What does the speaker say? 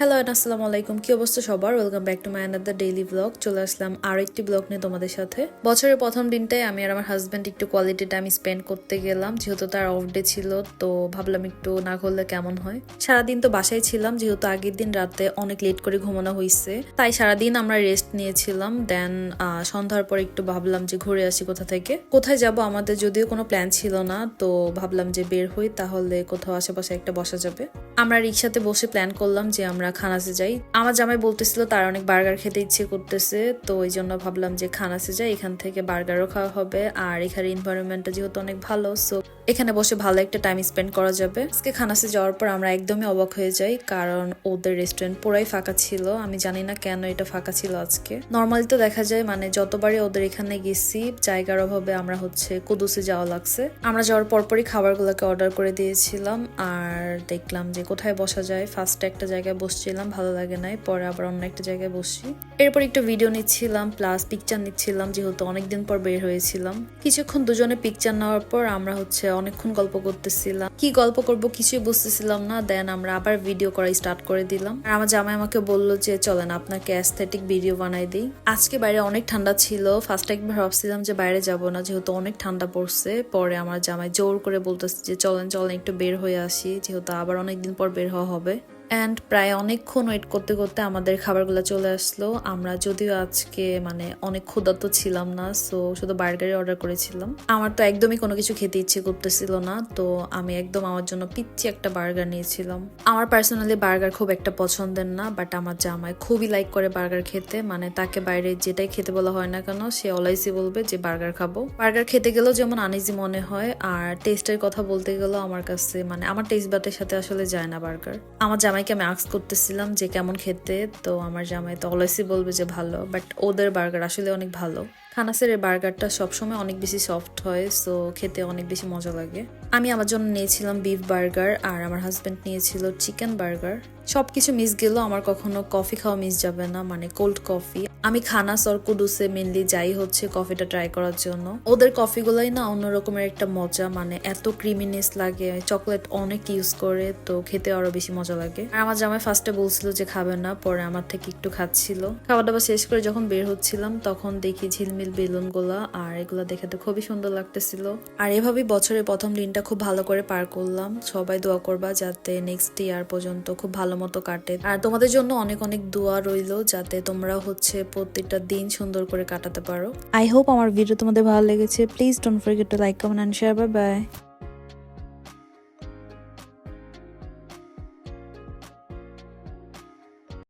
Hello and আসসালামু আলাইকুম কি অবস্থা সবার? Welcome back to my another daily blog চলে আসলাম আরও একটি ব্লগ নিয়ে তোমাদের সাথে। বছরের প্রথম দিনটাই আমি আর আমার হাজব্যান্ড একটু কোয়ালিটি টাইম স্পেন্ড করতে গেলাম। যেহেতু তার অফ ডে ছিল, তো ভাবলাম একটু না করলে কেমন হয়? সারাদিন তো বাসায় ছিলাম, যেহেতু আগের দিন রাতে অনেক লেট করে ঘুমানো হয়েছে তাই সারাদিন আমরা রেস্ট নিয়েছিলাম। দেন সন্ধ্যার পর একটু ভাবলাম যে ঘুরে আসি কোথা থেকে। কোথায় যাব আমাদের যদিও কোনো প্ল্যান ছিল না, তো ভাবলাম যে বের হই, তাহলে কোথাও আশেপাশে একটা বসা যাবে। আমরা রিক্সাতে বসে প্ল্যান করলাম যে আমরা খানাসে যাই। আমার জামাই বলতেছিল তার অনেক বার্গার খেতে ইচ্ছে করতেছে, তো ওই জন্য ভাবলাম যে খানাসে যাই, এখান থেকে বার্গারও খাওয়া হবে। আর এখানে এনভায়রনমেন্টটা যেহেতু অনেক ভালো সো এখানে বসে ভালো একটা টাইম স্পেন্ড করা যাবে। আজকে খানাসে যাওয়ার পর আমরা একদমই অবাক হয়ে যাই, কারণ ওদের রেস্টুরেন্ট পুরাই ফাঁকা ছিল। আমি জানি না কেন এটা ফাঁকা ছিল আজকে। নর্মালি তো দেখা যায় মানে যতবারই ওদের এখানে গেছি, জায়গার অভাবে আমরা হচ্ছে কুদুসে যাওয়া লাগছে। আমরা যাওয়ার পরপরই খাবারগুলোকে অর্ডার করে দিয়েছিলাম, আর দেখলাম যে কোথায় বসা যায়। ফার্স্টে একটা জায়গায় বসছিলাম, ভালো লাগে নাই, পরে আবার অন্য একটা জায়গায় বসি। এরপর একটু ভিডিও নিচ্ছিলাম প্লাস পিকচার নিচ্ছিলাম, যেহেতু অনেকদিন পর বের হয়েছিলাম। কিছুক্ষণ দুজনে পিকচার নেওয়ার পর আমরা হচ্ছে অনেকক্ষণ গল্প করতেছিলাম। কি গল্প করব কিছুই বুঝতেছিলাম না। দেন আমরা আবার ভিডিও করা স্টার্ট করে দিলাম। আর আমার জামাই আমাকে বলল যে, চলেন আপনাকে অ্যাস্থেটিক ভিডিও বানাই দিই। আজকে বাইরে অনেক ঠান্ডা ছিল। ফার্স্ট একবার ভাবছিলাম যে বাইরে যাব না, যেহেতু অনেক ঠান্ডা পড়ছে। পরে আমার জামাই জোর করে বলতেছে যে, চলেন চলেন, একটু বের হয়ে আসি। যেহেতু আবার অনেকদিন পর বের হওয়া হবে। অ্যান্ড প্রায় অনেকক্ষণ ওয়েট করতে করতে আমাদের খাবারগুলো চলে আসলো। আমরা যদিও আজকে মানে অনেক ক্ষুধার্ত ছিলাম না সো শুধু বার্গারই অর্ডার করেছিলাম। আমার তো একদমই কোনো কিছু খেতে ইচ্ছে করতেছিল না, তো আমি একদম আমার জন্য পিচ্ছি একটা বার্গার নিয়েছিলাম। আমার পার্সোনালি বার্গার খুব একটা পছন্দের না বাট আমার জামাই খুবই লাইক করে বার্গার খেতে। মানে তাকে বাইরে যেটাই খেতে বলা হয় না কেন, সে অলাইসি বলবে যে বার্গার খাব। বার্গার খেতে গেলেও যেমন আনিজি মনে হয়, আর টেস্টের কথা বলতে গেলেও আমার কাছে মানে আমার টেস্ট বাটের সাথে আসলে যায় না বার্গার আমার জামাইকে আমি আক্স করতেছিলাম যে কেমন খেতে, তো আমার জামাই তো অলসি বলবে যে ভালো বাট ওদের বার্গার আসলে অনেক ভালো। খানাসের এই বার্গারটা সবসময় অনেক বেশি সফট হয় সো খেতে অনেক বেশি মজা লাগে। আমি আমার জন্য নিয়েছিলাম বিফ বার্গার আর আমার হাজব্যান্ড নিয়েছিল চিকেন বার্গার সবকিছু মিস গেলেও আমার কখনো কফি খাওয়া মিস যাবে না মানে কোল্ড কফি আমি খানা সর কুডুসে মেনলি যাই হচ্ছে কফিটা ট্রাই করার জন্য। ওদের কফিগুলাই না অন্যরকমের একটা মজা মানে এত ক্রিমিনেস লাগে চকলেট অনেক ইউজ করে, তো খেতে আরও বেশি মজা লাগে। আর আমার জামাই ফার্স্টে বলছিল যে খাবে না, পরে আমার থেকে একটু খাচ্ছিল। খাবার দাবার শেষ করে যখন বের হচ্ছিলাম, তখন দেখি ঝিলমিল বেলুনগুলা আর এগুলা দেখে তো খুবই সুন্দর লাগতেছিল। আর এভাবেই বছরের প্রথম দিনটা খুব ভালো করে পার করলাম। সবাই দোয়া করবা যাতে নেক্সট ইয়ার পর্যন্ত খুব ভালো মতো কাটে। আর তোমাদের জন্য অনেক অনেক দোয়া রইল যাতে তোমরা হচ্ছে প্রত্যেকটা দিন সুন্দর করে কাটাতে পারো। আই হোপ আমার ভিডিও তোমাদের ভালো লেগেছে। Please don't forget to like comment and share bye bye